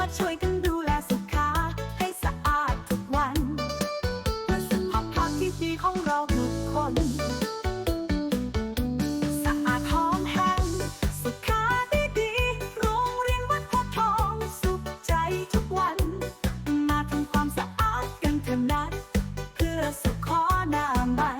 มาช่วยกันดูแลสุขา ให้สะอาดทุกวันเพื่อสุขภาพที่ดีของเราทุกคน สะอาดหอมแห้งสุขาดีดีโรงเรียนวัดพระทองสุขใจทุกวัน มาทำความสะอาดกันเถอะนะเพื่อสุขอนามัย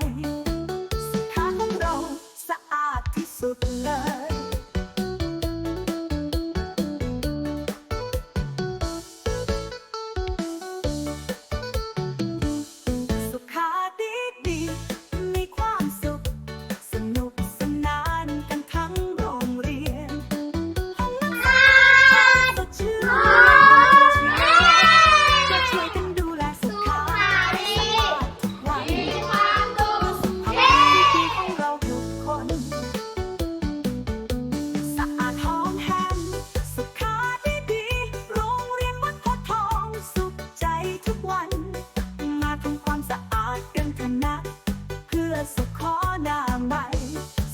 หน้าใหม่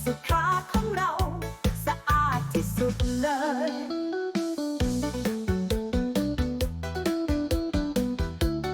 สุขาของเรา สะอาดที่สุดเลย